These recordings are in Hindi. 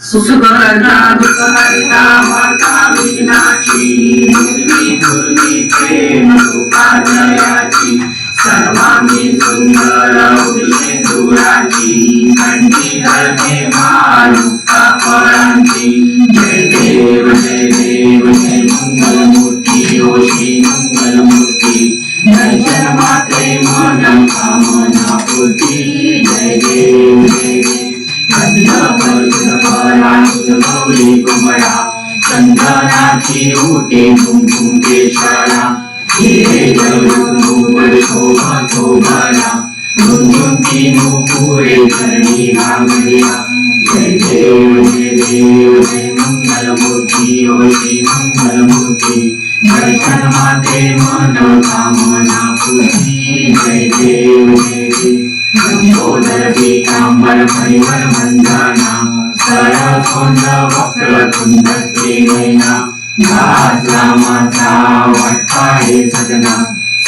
सुसुकरता दुसरता माता मीनाक्षी मुरली मुरली प्रेम उपाजयाची सर्वांगी सुंदर उर्षे दुराची कंठी मालू देव गौरी कुमरा चंदनाची उठे कुंकुम केशरा हिरे ज़रूर शोभा शोभरा गुंजुंती नुपुरे करणी भांगडिया जय देव जय देव जय मंगलमूर्ती ओ श्री मंगलमूर्ती दर्शन माते मन कामना पूर्ती जय देव जय देव लंबोदर पीतांबर परिवर वंदना सरकुंड वक्रतुंड त्रिनयना घातला माता वाटपाळे सदना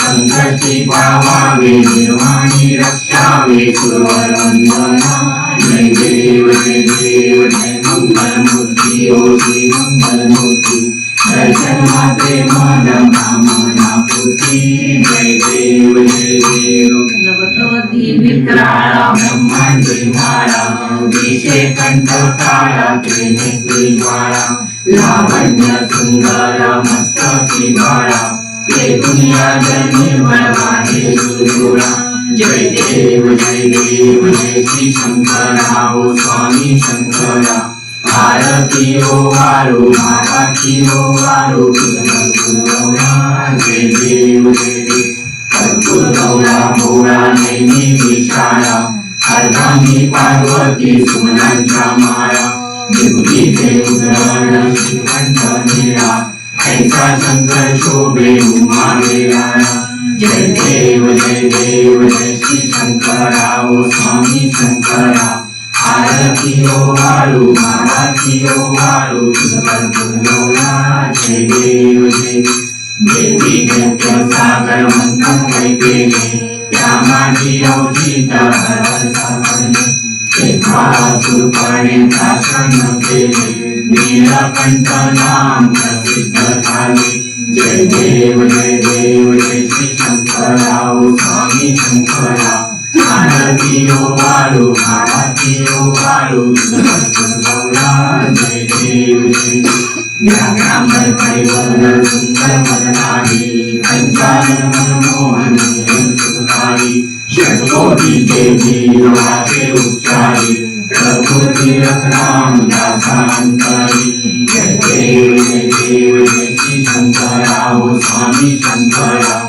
संकटी पावावे निर्वाणी रक्षावे सुरवर वंदना जय देव जय देव जय मंगलमूर्ती ओ श्री मंगलमूर्ती दर्शन माते मन कामना पूर्ती जय देव जय देव नवतवती विक्राळा ब्रह्मांडी माळा विषे कंठ काळा त्रिनेत्री ज्वाळा लावण्य सुंदर मस्तकी बाळा जय दुनिया जन निर्मळ वाणी सुरजुळा जय देव जय देव जय श्री शंकरा ओ स्वामी शंकरा भारती ओ वारो आरती ओ वारो तुझा जय देव जय देव कर्पूर गौरा भोळा नैनी विशाळा अर्धांगी पार्वती सुमनांच्या माळा विभूतीचे उदरण श्रीकंठ निळा ऐसा शंकर शोभे उमा वेळाळा जय देव जय देव जय श्री शंकरा ओ स्वामी शंकरा आरती ओ वाळू आरती ओ वाळू तुझ कर्पूर गौरा जय देव जय देव देवी नित्य सागर मंथन वैकेले त्या माझी अवचित हर सापडले तेव्हा सुरपणे भाषण केले नीलकंठ नाम प्रसिद्ध झाले जय देव जय देव, जय श्री शंकरा ओ स्वामी शंकरा आरती ओ वाळू आरती गौरा जय देव। जय परिवर्तन सुंदर मदनारी पंचानन मनमोहन सुखकारी षटकोटी देवी लोहाचे उच्चारी। प्रकृती रत्नाम दासांतरी जय देव जय देव जय श्री शंकरा ओ स्वामी शंकरा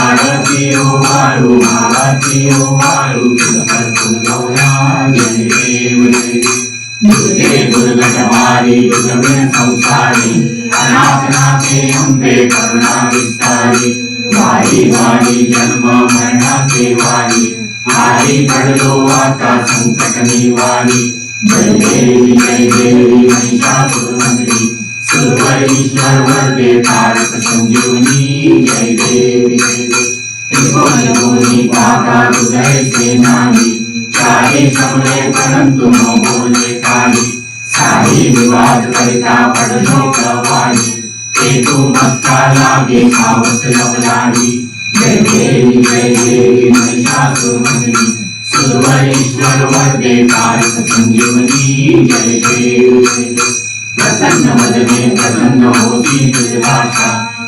आरती ओ वाळू आरती ओ वाळू तुझ गौरा जय देव जय देव दुर्गे दुर्गटवारी दुर्गमे संसारी अनाथनाथे अंबे करुणा विस्तारी वारी वारी जन्म मरणाचे वारी हारी पडलो आता संकट निवारी. जय देवी जय देवी महिषासुरमंत्री सुरवरीश्वर वरदे तारक संजीवनी. जय देवी जय देवी. त्रिकोणी भूमि पाता हृदय से नाही चाहे समले परंतु न बोले काली. सारी विवाद करिता पडलो प्रवाही. ते तू मस्ता लागे खावस लवलाडी जय देवी जय देवी महिषासुरमर्दिनी सुरवरेश्वर वरदे तारक संजीवनी जय देव जय प्रसन्न वदने प्रसन्न होती तुझ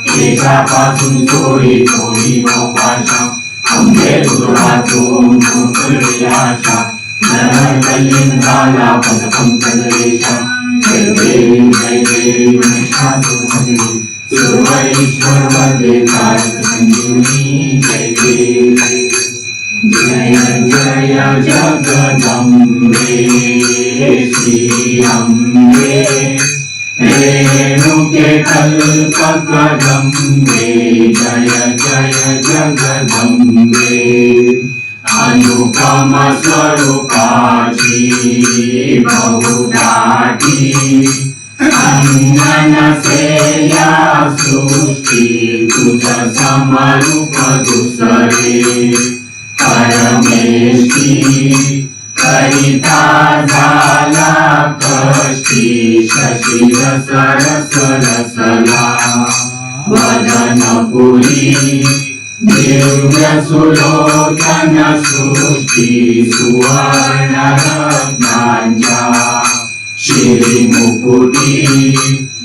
केशापासून चोरी थोडी भाषा अंबे दुरातून विलासा नर कलिंगाला पदकं प्रदेशा जय देवी जय देवी महिषासुरमर्दिनी सुरवरेश्वर वरदे संजीवनी जय जय जय जगदम्बे श्री अम्बे रेणुके कल्पकदम्बे जय जय जगदम्बे अनुपम स्वरूपाची बहुदाटी अंगन या सृष्टी तुझा समारूप दुसरे परमेशी करिता झाला कष्टी शशी रस रस रसला वदनपुरी दिव्य सुलोचन सृष्टी सुवर्ण रत्नांच्या श्रीमुकुटी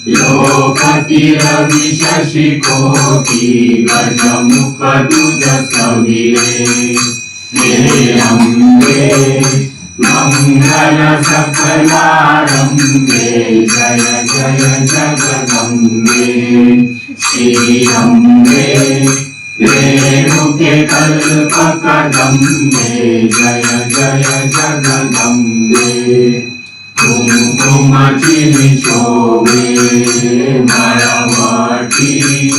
लोकती रवि शशि कोटि गजमुख तुज सविरे हे अम्बे मङ्गल सकलारम्बे जय जय जगदम्बे श्री अम्बे रेणुके कल्पकदम्बे जय जय जगदम्बे कुंकुमाची शोभे मला वाटी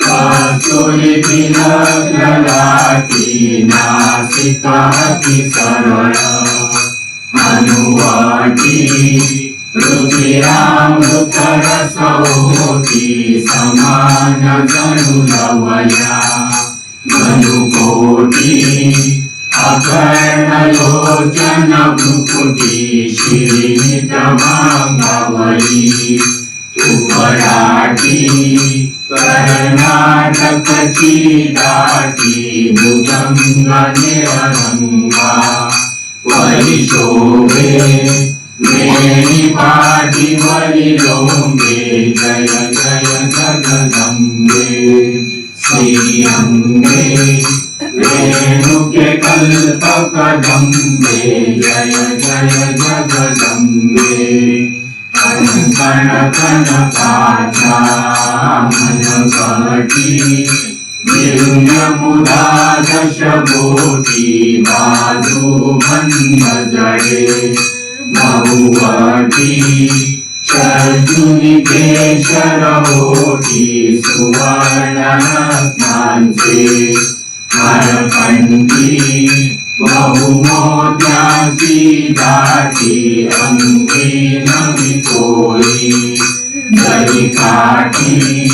कासोली तिलक ललाटी नासिकाची सरळ. अनुवाटी रुचिरामृत रसोटी समान जणू लवया जणू कोटी अकर्णलोचन भ्रुकुटी श्रीनितमाङ्गवली उपराटी कर्णाटकची दाटी भुजंग निरंगा वरिशोभे मेरी पाटी वरी लोंगे जय जय जगदम्बे श्री अम्बे रेणुके कल्पकदम्बे जय जय जगदम्बे कण कण कनकाचा मनकटी दिव्यमुदा दशबोटी बाजू बंद जडे बहुवटी चर्जुनी केशरहोटी हरकंठी बहुमोत्याची दाटी अंगी नवी चोळी जरी काठी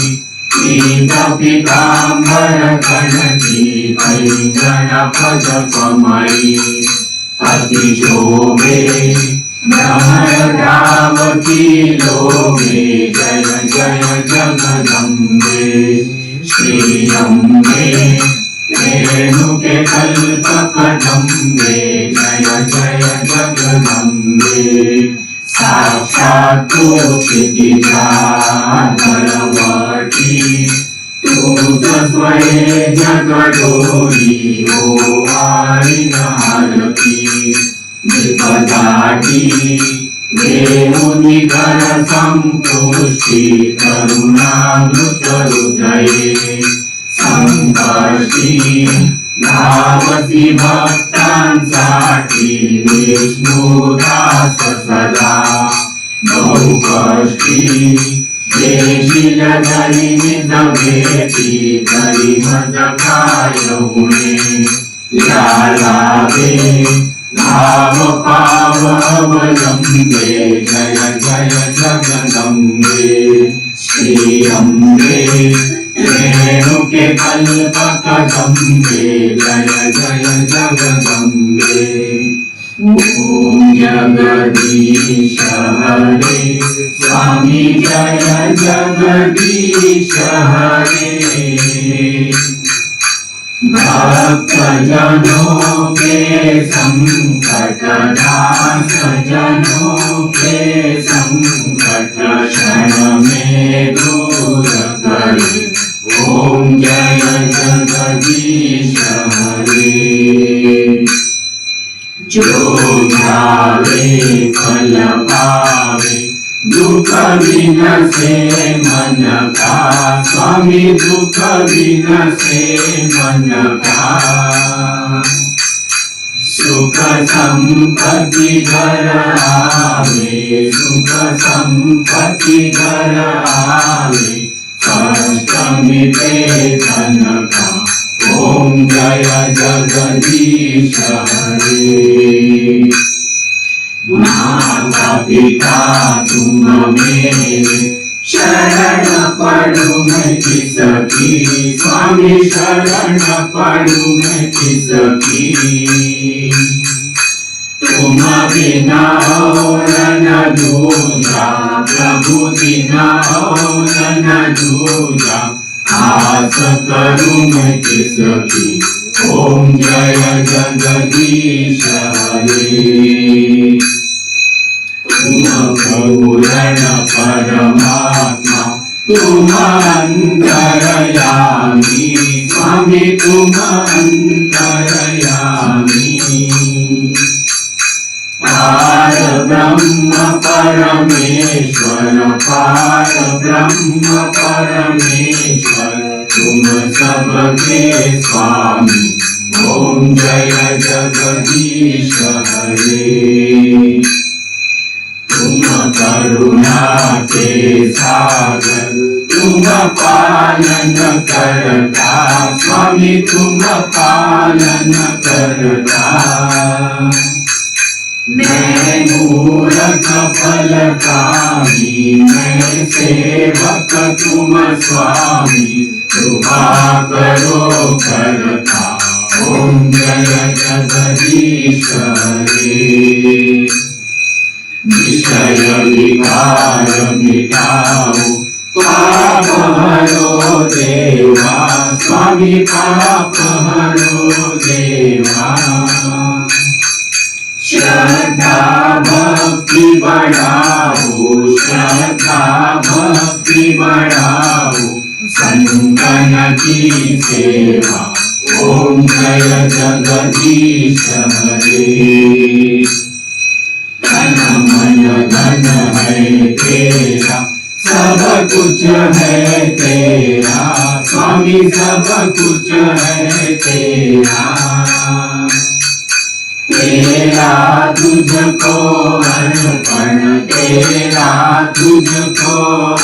पीत पितांबर कणकी कैंगण पद कमळी अतिशोभे भ्रमरावती लोभे जय जय जगदम्बे श्री अम्बे रेणुके कल्पकदम्बे जय जय जगदम्बे। साक्षात् स्वये जगडोरी ओ आरिनारती विपदाटी करुणामृत हृदये संकर्षी धावसी भक्तांसाठी विष्णुदास सदा। बहुकष्टी देशील जरी निज भेटी तरी मज काय होणे या लाभे धाव पाव अवलंबे जय जय जगदम्बे। श्री अम्बे रेणुके कल्पकदम्बे जय जय जगदम्बे ॐ जगदीश हरे स्वामी जय जगदीश हरे भक्त जनों के संकट जनों के संकट क्षण में दूर करे जय जगदीश हरे। जो जावे फल पावे, दुख बिन से मन का। स्वामी दुख बिन से मन का। सुख संपत्ति घर आवे, सुख संपत्ति घर आवे। मिटे धन ओम जय जगदीश हरे माता पिता, तुम मेरे शरण पड़ू मैं किसकी स्वामी शरण पड़ू मैं किसकी तुम बिना और न दूजा प्रभु बिना और न दूजा आस करूँ मैं किसकी ओम जय जगदीश हरे तुम पूर्ण परमात्मा तुम अंतरयामी स्वामी तुम अंतरयामी पार ब्रह्म परमेश्वर पार ब्रह्म परमेश्वर तुम सबके स्वामी ओम जय जगदीश हरे तुम करुणा के सागर तुम पालन करता स्वामी तुम पालन करता मैं मूरख फलकारी मैं सेवक तुम स्वामी कृपा करो करता ओम जय जगदीश हरे विषय विकार मिटाओ पाप हरो देवा स्वामी पाप हरो देवा भक्ति बढ़ाओ श्रद्धा भक्ति बढ़ाओ संतन की सेवा ओम जय जगदीश हरे तन मन धन है तेरा सब कुछ है तेरा स्वामी सब कुछ है तेरा। तेरा तुझको अर्पण तेरा तुझको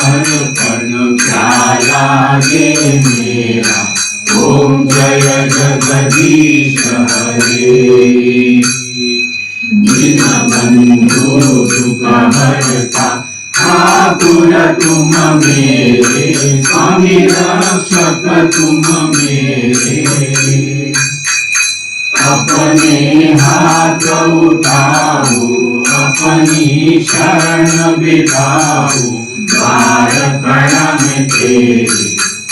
अर्पण क्या लागे मेरा। ओम जय जगदीश हरे। दीन बंधु सुख हरता ठाकुर तुम मेरे। स्वामी रक्षक तुम मेरे। अपने हाथ उठाओ अपनी शरण बिठाओ द्वार कड़ा में तेरे,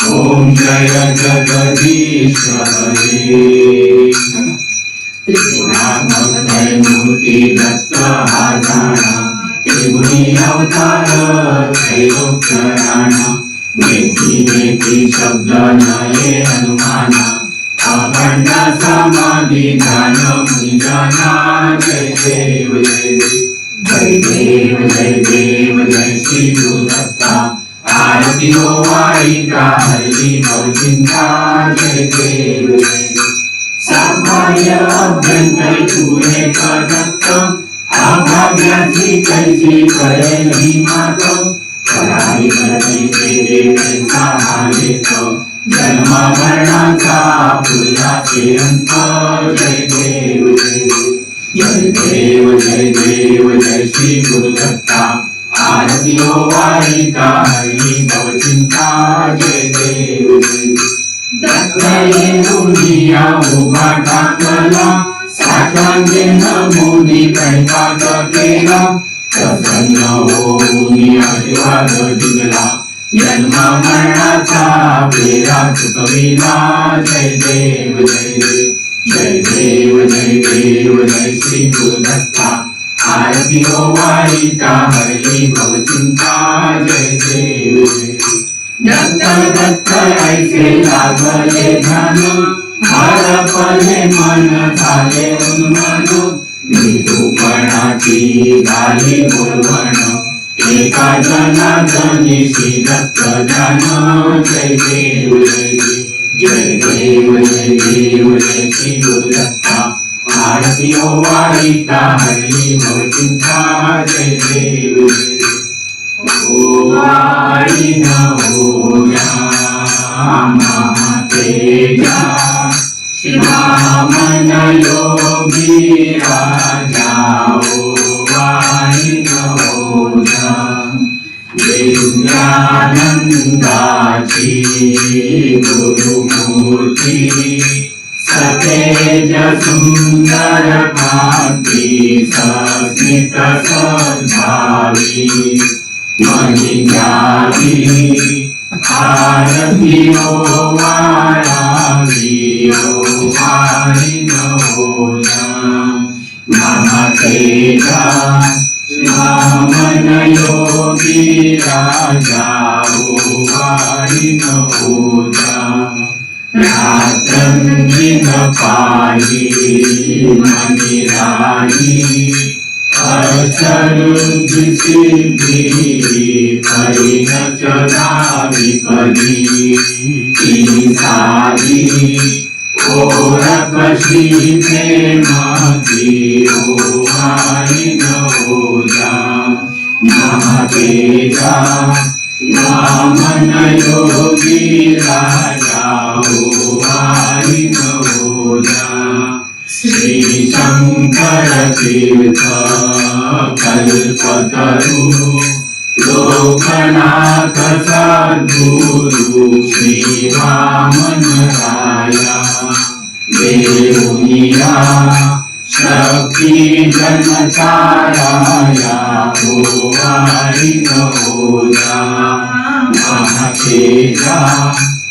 ओम जय जगदीश हरे मूर्ति दत्त अवतार शब्द नये हनुमाना अखंड समाधि ध्यान मुनिजना जय देव। जय देव जय देव जय देव जय श्री गुरु दत्ता आरती हो आई का हरि भव चिंता जय देव जय देव सभाय अभ्यंतर तुरे दत्त अभाग्याची कैसी करे नाही मात करारी करते तेरे कैसा हाले तो जन्म मरणाचा फुलाचे अंत जय देव जय देव. जय देव जय देव, जय श्री गुरु दत्ता आरती हो वारी का हरी भव चिंता, जय देव जय देव. दत्तये दुनिया उभा टाकला साठांगे नमुनी कैकात केला. प्रसन्न होऊन आशीर्वाद दिला जन्म मरणाचा फेरा चुकविला जय देव जय देव जय देव जय देव जय श्री गुरुदत्ता आरती हो वारी का हरी जय देव जय दत्त दत्त ऐसे लागले ध्यान हरपले मन झाले उन्मन मृदूपणाची झाली बोलवण एका जना जना जय देव जय देव जय जय शिता हरि मिता जय देव वामन योगी राजा ओ ओजा दिव्यानंदाची सतेज सुंदर कांती सस्मित सद्भावी मणिजाती आरतियो वारावियो वारिणोजा महातेजा वामन योगी राजा ओ वारिणोजा रात्रंगिन पाही मनिराही अक्षरुद्धिसिद्धि परिण चलावि कधी ती साधी ओळखशी प्रेमाची ओ वाहिन ओजा महातेजा वामन योगी राजा ओ वाहिन ओजा श्री शंकर तीर्थ कल्पतरु लोकनाथ सद्गुरु श्री वामन राया देवुनिया शक्ति जनताराया ओ वाहिन ओजा महातेजा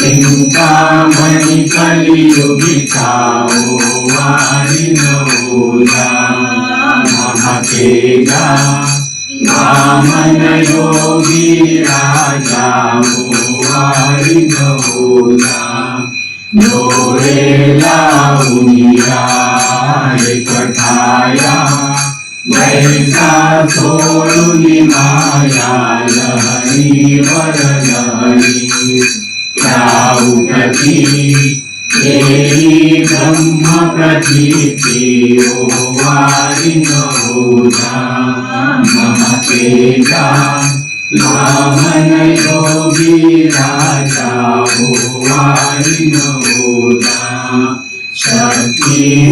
चिंतामणी कलियुगिका वारिनोला महातेगा वामन योगी राजा वारिनोला डोळे लावूया कठाया वैसा सोडून माया लहरी वरलहरी देवी ब्रह्म प्रतीती ओ वारिन ओजा महातेजा वामन योगी राजा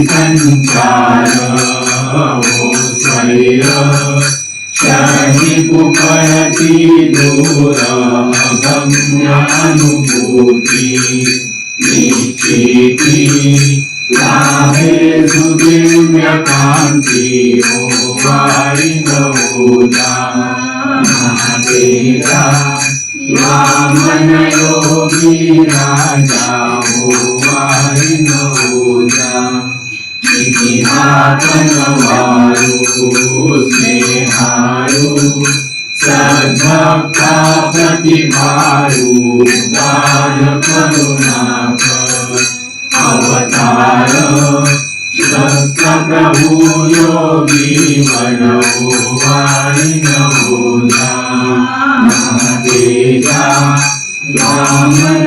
संचार ओ स्वैर शनि पुकळती दूर अगम्यानुभूती निश्चिती लाभे सुदिव्य कांती ओ वारिन ओजा महातेजा वामन स्नेहारु सद्भक्ता प्रतिभारु दान करुणाक अवतार सत्य प्रभु योगी वनो वारिन ओजा महातेजा वामन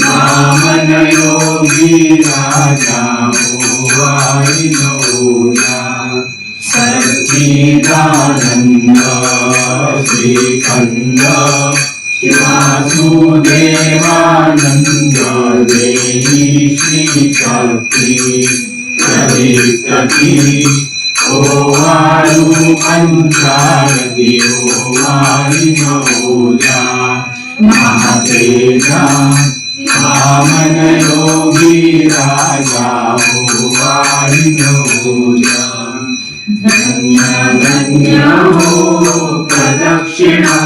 वामन योगी राजा ओ वारिन ओजा सच्चिदानन्द श्रीखण्ड वासुदेवानन्द देहि श्रीशक्ति प्रदीप्तति ओ वायु पञ्चारति ओ वारिण ओजा महातेजा वामन योगी राजा वारिण ओजा धन्य धन्य हो प्रदक्षिणा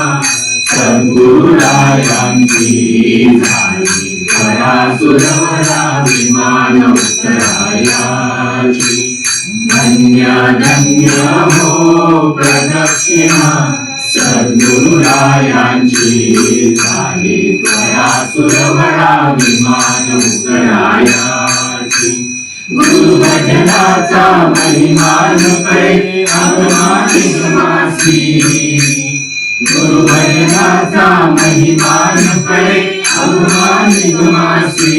सद्गुरुरायांची झाली करा सुरवरा विमान उत्तरायाची धन्य धन्य हो प्रदक्षिणा सद्गुरुरायांची झाली करा सुरवरा विमान गुरुभजनाचा महिमान कै अगमानिक मासी गुरुभजनाचा महिमान कै मासी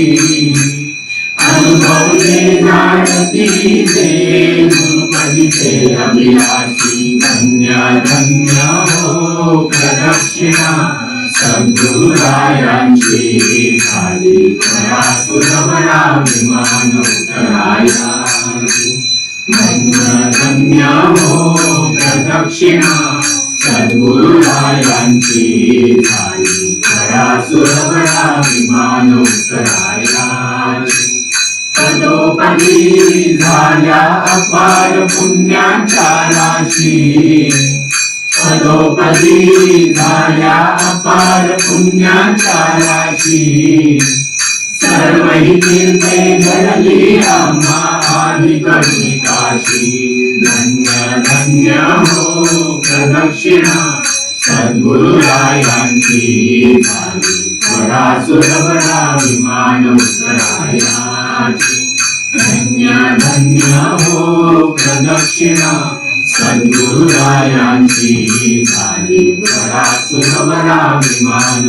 अनुभवले जाणती ते अभिलाषी। धन्या धन्या हो प्रदक्षिणा सद्गुरुरायांची झाली करा सुरवरा विमान उतरायाची धन्य धन्या हो प्रदक्षिणा सद्गुरुरायांची झाली करा सुरवरा विमान उतरायाची पदोपदी झाल्या अपार पुण्याच्या राशी. पदोपदी झाल्या अपार पुण्याच्या राशी. सर्व ही तीर्थे घडली आम्हाली आदि काशी? धन्य धन्य हो प्रदक्षिणा. सद्गुरुरायांची झाली. वडा सुरवडा विमान उत्तरायाची धन्य धन्य हो प्रदक्षिणा सद्गुरुरायांची झाली वडा सुरवडा विमान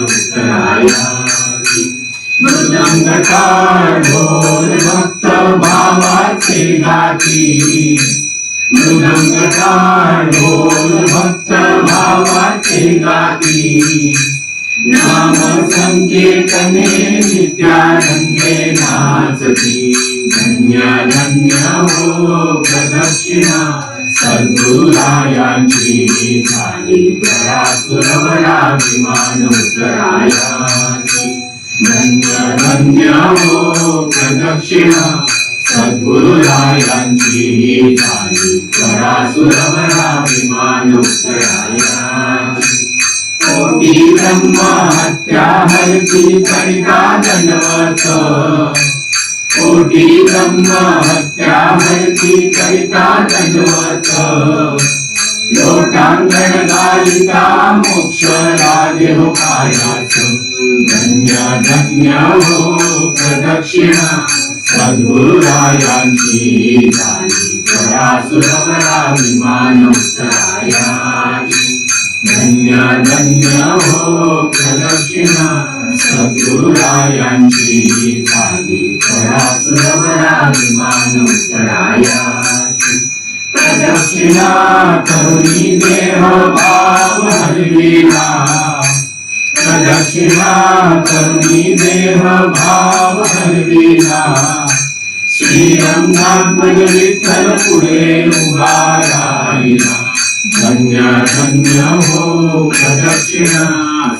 ढोल भक्त भावाचे गाती मृदंगकार भक्त भावाचे गाती नाम संकीर्तने नित्यानंदे नाचती धन्य धन्य हो प्रदक्षिणा सद्गुरायांची झाली करा सुरवरा विमान उत्तरायाची धन्य धन्य हो प्रदक्षिणा सद्गुरुरायांची झाली करा सुरवरा विमान उत्तरायाची कोटी ब्रह्म हत्या हरती करिता दंडवत कोटी ब्रह्म हत्या हरती करिता दंडवत लोटांगण गालिता मोक्ष लागे हो कायाच धन्य धन्य हो प्रदक्षिणा सद्गुरुरायांची झाली करा सुरवरा विमान उत्तरायाची धन्य धन्य हो प्रदक्षिणा सद्गुरुरायांची झाली करा सुरवरा विमान उत्तरायाची प्रदक्षिणा करुणी देह भाव हरविला प्रदक्षिणा करुणी देह भाव हरविला श्रीरंगात विठ्ठल धन्य धन्य हो प्रदक्षिणा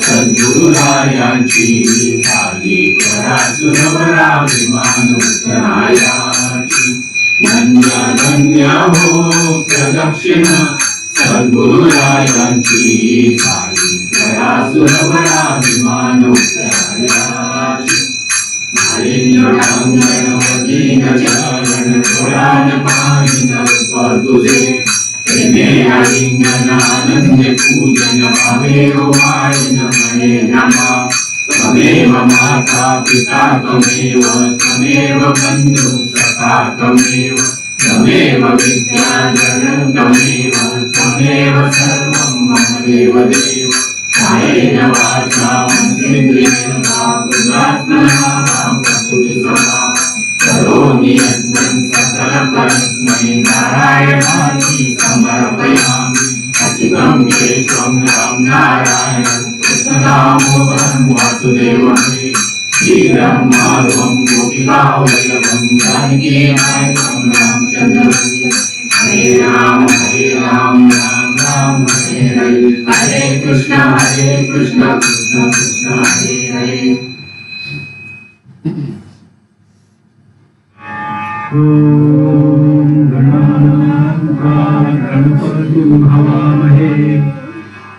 सद्गुरुरायांची झाली विमान उत्तरायाची धन्य धन्य हो प्रदक्षिणा सद्गुरुरायांची झाली विमान उत्तरायाची गणपती चरण पुराण पाहिन तुझे प्रेमे आलिंगन पूजन भावे वायन मने नमा त्वमेव माता पिता त्वमेव त्वमेव बन्धु सखा त्वमेव त्वमेव विद्याधर त्वमेव त्वमेव सर्वं मम देव देव कायेन वाचा मन्त्रेण वा बुद्धात्मना वा प्रकृतिस्वभाव करोमि यज्ञं सकलपरस्मै नारायणानि समर्पयामि अच्युतं केशवं राम नारायणं हरे राम हरे राम राम राम हरे हरे हरे कृष्ण हरे कृष्ण कृष्ण कृष्ण हरे हरे हवामहे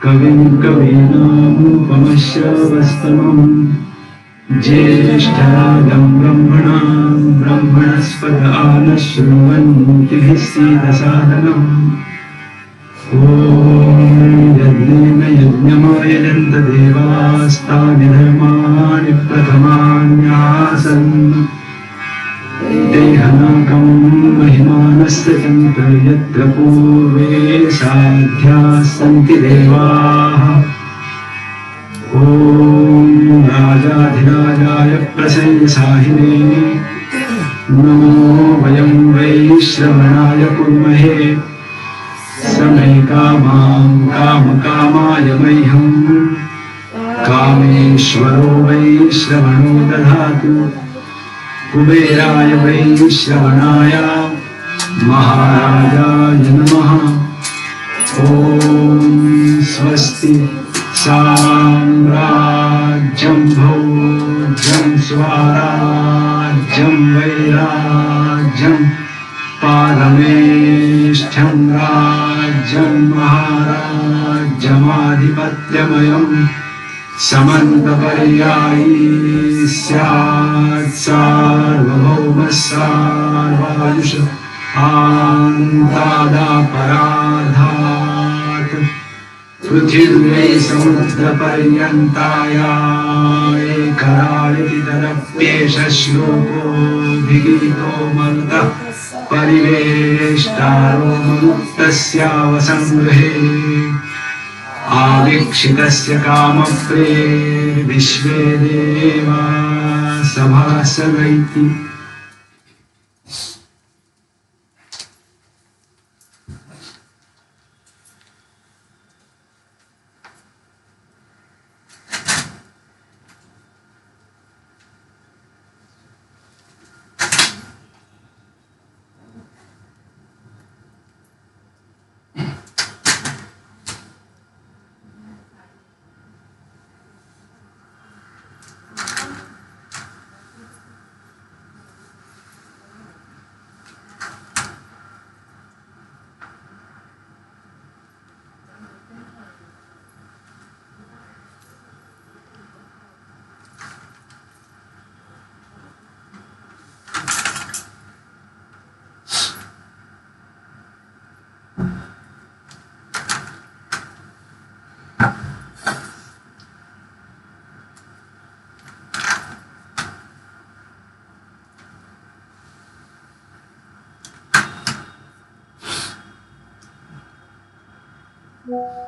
कविं कवीनामुपमश्रवस्तमम् ज्येष्ठराजं ब्रह्मणां ब्रह्मणस्पद आनशृण्वन्तिभिः सीदसादनम् ॐ यज्ञेन यज्ञमायजन्त देवास्तानि धर्माणि देहनाकं महिमानस्य चन्त यत्र पूर्वे साध्याः सन्ति देवाः। ॐ राजाधिराजाय प्रसयसाहिने नमो वयं वै श्रवणाय कुर्महे। समे कामां कामकामाय मह्यम्। कामेश्वरो वै दधातु। कुबेराय वै श्रवणाय महाराजाय नमः ॐ स्वस्ति साम्राज्यं भोज्यं स्वाराज्यं वैराज्यं पारमेष्ठ्यं राज्यं महाराज्यमाधिपत्यमयम् समन्तपर्यायी स्यात् सार्वभौमः सार्वायुष आन्तादापराधात् पृथिव्यै समुद्रपर्यन्ताया मरुत्तस्यावसङ्गृहे आवीक्षितस्य कामप्रेर्विश्वे देवा सभासगैति Yeah.